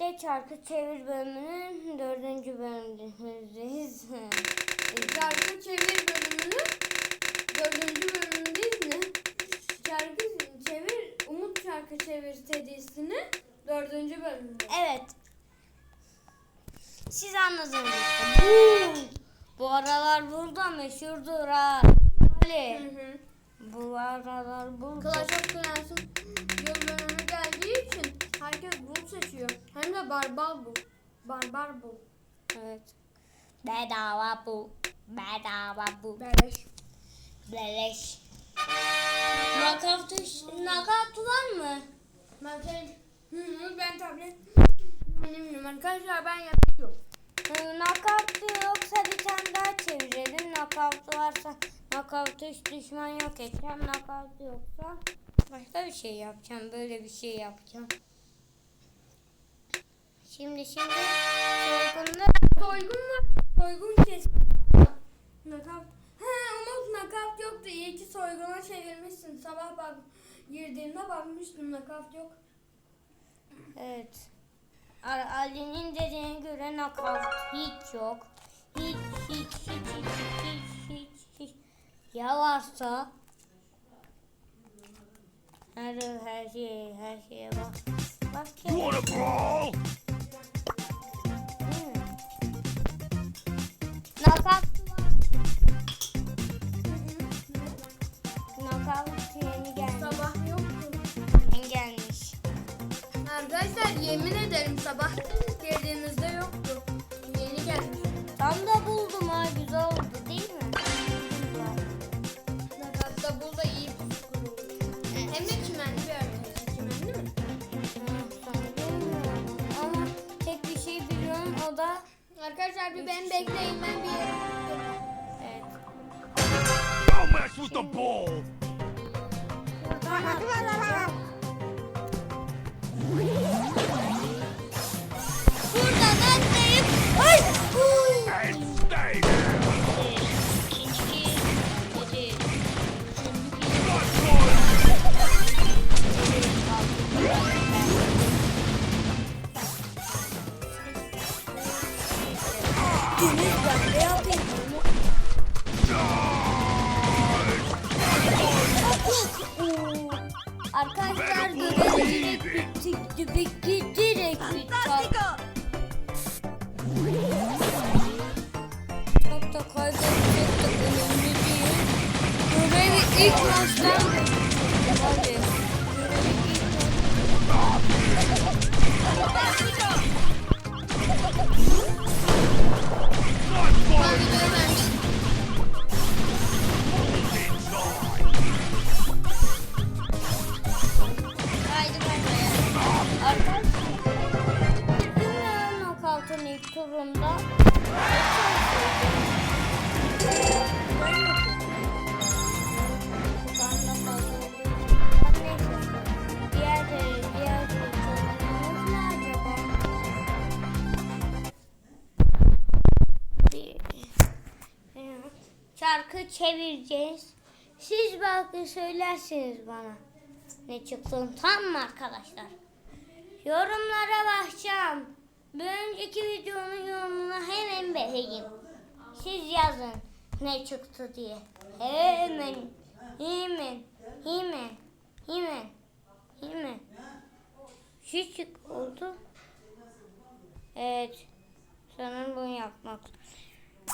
birlikte çarkı çevir bölümünün dördüncü bölümündeyiz. Şarkı çevir bölümünü dördüncü bölümündeyiz ne? Şarkı çevir, Umut şarkı çevir serisini dördüncü bölümde. evet. Siz anladınız. Bu, bu aralar burada meşhurdur ha. Ali. hı. Bu aralar burada. Clash of De barbar bu. Barbar bu. Evet. Bedava bu. Bedava bu. Beleş. Beleş. Nakavt, nakavt var mı? Ben ben tablet benim arkadaşlar ben yapıyorum. Nakavt yoksa bir tane daha çevirelim. Nakavt varsa nakavt hiç düşman yok edeceğim. Nakavt yoksa başka bir şey yapacağım. Böyle bir şey yapacağım. Şimdi şimdi soygunda Soygun var. Soygun kes. Nakavt. He Umut nakavt yoktu. İyi ki soyguna çevirmişsin. Sabah bak girdiğimde bakmıştım nakavt yok. evet. A- Ali'nin dediğine göre nakavt hiç yok. Hiç hiç hiç hiç hiç hiç hiç. Ya varsa her her şey her şeye bak. Bak You ya. wanna brawl? Yemin ederim sabah girdiğimizde yoktu. Yeni gelmiş. Tam da buldum ha güzel oldu değil mi? Nakavtta bul da iyi pusu kurulur. Hem de çimenli bir arkadaşlar. Çimenli mi? Ama tek bir şey biliyorum o da Arkadaşlar bir beni bekleyin ben bir yere. evet. Don't mess with the ball! Arkadaşlar görev direkt bitti. Bitti direkt bitti. Çok da kaybedecek de önemli değil. Görevi ilk maçtan Şarkı çevireceğiz. Siz belki söylersiniz bana. Ne çıktı tam mı arkadaşlar? Yorumlara bakacağım. Bir önceki videonun yorumuna hemen vereyim. Siz yazın ne çıktı diye. Hemen, hemen, hemen, hemen, hemen. Çık oldu. Evet. Sanırım bunu yapmak.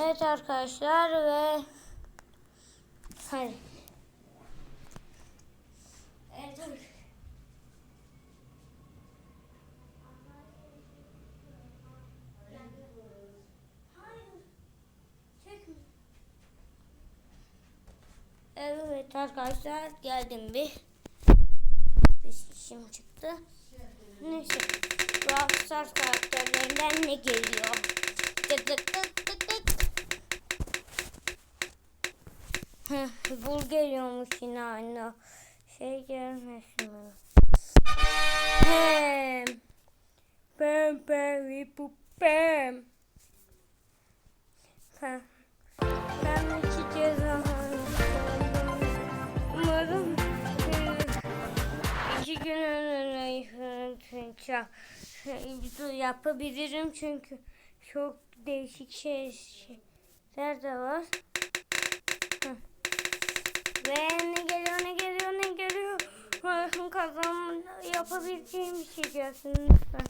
Evet arkadaşlar ve hadi. Evet. Evet arkadaşlar geldim bir. Bir işim çıktı. Neyse. Brawl Stars karakterlerinden ne geliyor? Tık tık tık tık tık. Bul geliyormuş yine aynı. Şey gelmesin bana. Pem. Pem pem vipu pem. Pem. Pem iki ceza. Umarım iki gün önüne yıkılınca yapabilirim çünkü çok değişik şey, şeyler de var. Ve ne geliyor ne geliyor ne geliyor. Kazan yapabileceğim bir şey gelsin lütfen.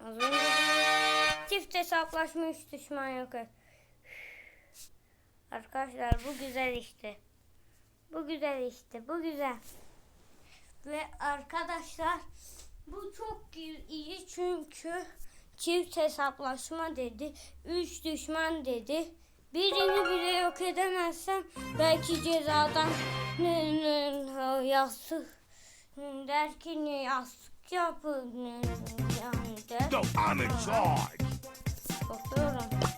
Az önce çift hesaplaşma üç düşman yok. Arkadaşlar bu güzel işte. Bu güzel işte. Bu güzel. Ve arkadaşlar bu çok iyi çünkü çift hesaplaşma dedi. Üç düşman dedi. Birini bile yok edemezsem belki cezadan yastık der ki ne yastık yapın yani der. No, I'm in charge. Korkuyorum.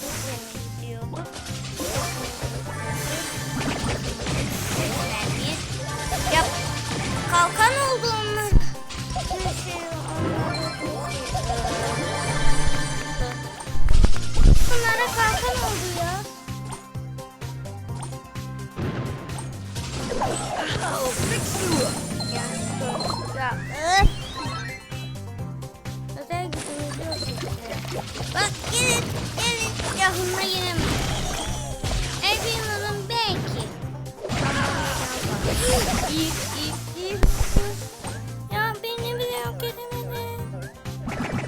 Topuncu yemek istiyordu. Ya kalkan oldu onlar. Bunlara kalkan oldu ya. Ya. Bununla yenemem. Evimizin belki. Ya beni bile yok edemedi.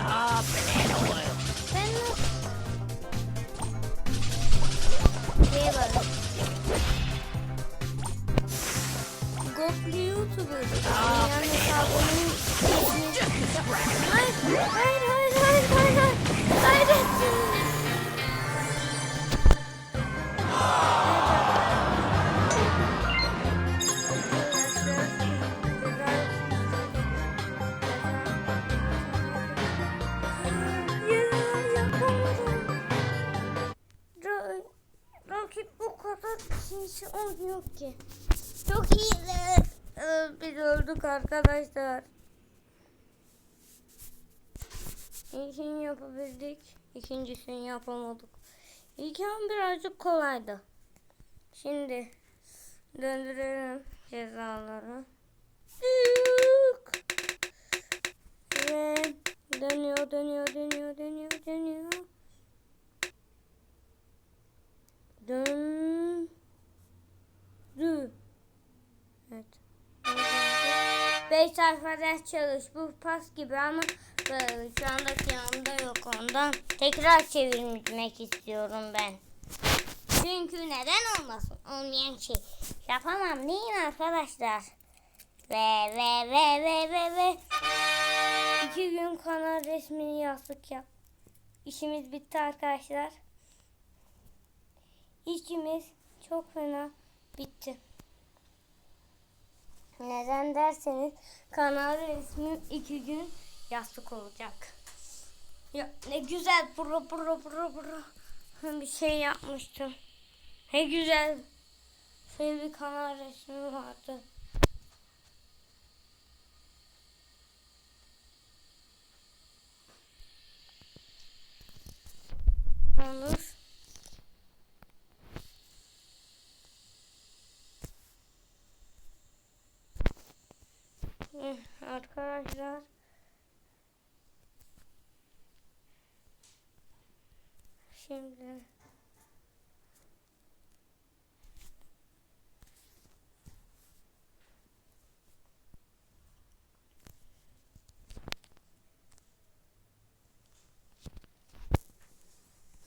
Ah, banana oil. Ben? Şeye var. Gopli YouTuber. Hayır, hayır, hayır, hayır, Rakip bu kadar kimse olmuyor ki. Çok iyiler. Ee, Biz öldük arkadaşlar. İlkini yapabildik. ikincisini yapamadık. İlk an birazcık kolaydı. Şimdi döndürelim cezaları. Ve dönüyor, dönüyor, dönüyor, dönüyor, dönüyor. Beş ders çalış. Bu pas gibi ama böyle şu andaki yanımda yok ondan. Tekrar çevirmek istiyorum ben. Çünkü neden olmasın? Olmayan şey. Yapamam değil mi arkadaşlar? Ve ve ve ve ve ve. İki gün kanal resmini yazdık ya. İşimiz bitti arkadaşlar. İşimiz çok fena bitti. Neden derseniz kanal resmim iki gün yastık olacak. Ya ne güzel bro bro bro bro bir şey yapmıştım. Ne güzel şey bir kanal resmi vardı. Şimdi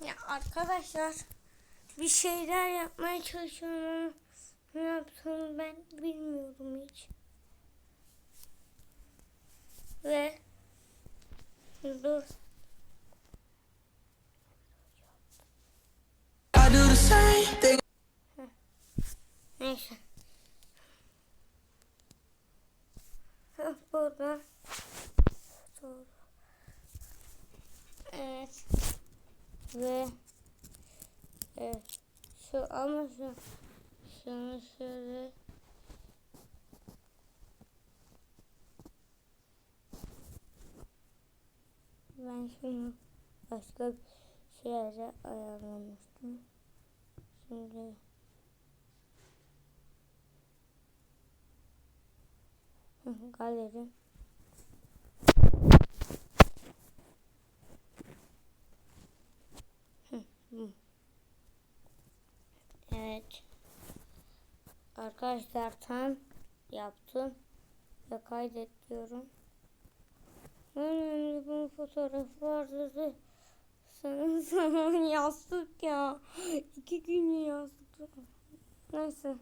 ya arkadaşlar bir şeyler yapmaya çalışıyorum ne yaptığımı ben bilmiyorum hiç. Ve dur. Neyse. Burada. Doğru. Evet. Ve evet. Şu ama şu şunu şöyle ben şunu başka bir şeye ayarlamıştım. Şimdi Galeri. Evet. Arkadaşlar tam yaptım ve kaydet diyorum. Önemli bunun fotoğrafı vardı. Sana sana yastık ya. İki gün yastık. Neyse.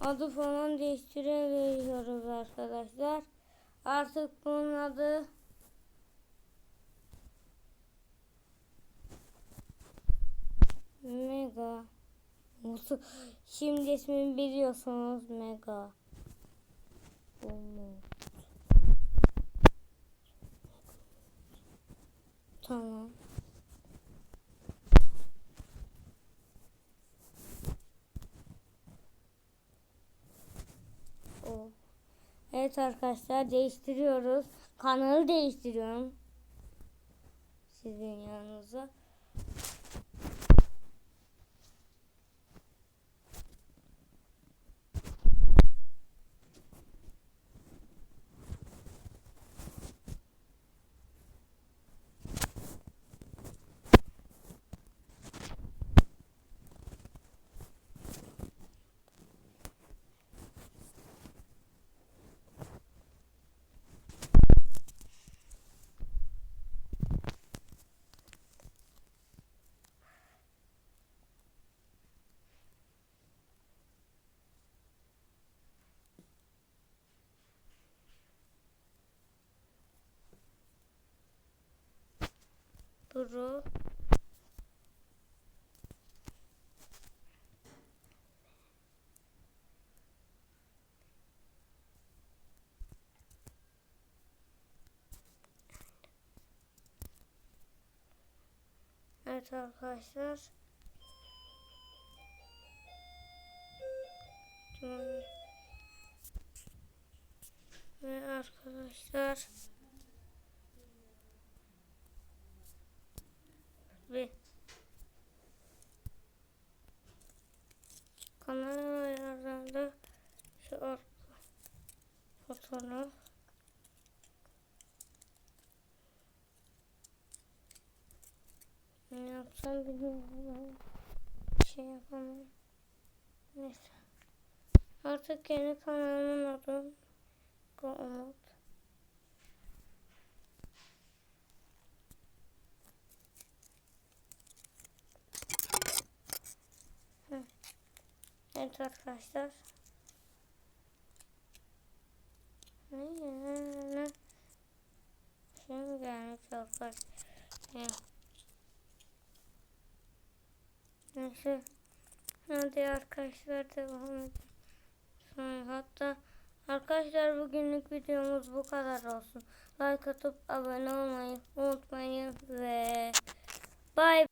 Adı falan değiştirebiliyoruz arkadaşlar. Artık bunun adı Mega. Şimdi ismini biliyorsunuz Mega. Umut. Tamam. O. Evet arkadaşlar değiştiriyoruz. Kanalı değiştiriyorum. Sizin yanınıza. Duru. Evet arkadaşlar. Ve arkadaşlar. Ve kanal ayarlarında şu arka fotoğraf ne yapsam bilmiyorum. Şey yapamam. Neyse. Artık yeni kanalımın adı Umut Evet arkadaşlar. Ne ne ne Şimdi gelmiş. Ya. Neyse. Hadi arkadaşlar devam edelim. Hatta arkadaşlar bugünlük videomuz bu kadar olsun. Like atıp abone olmayı unutmayın ve bye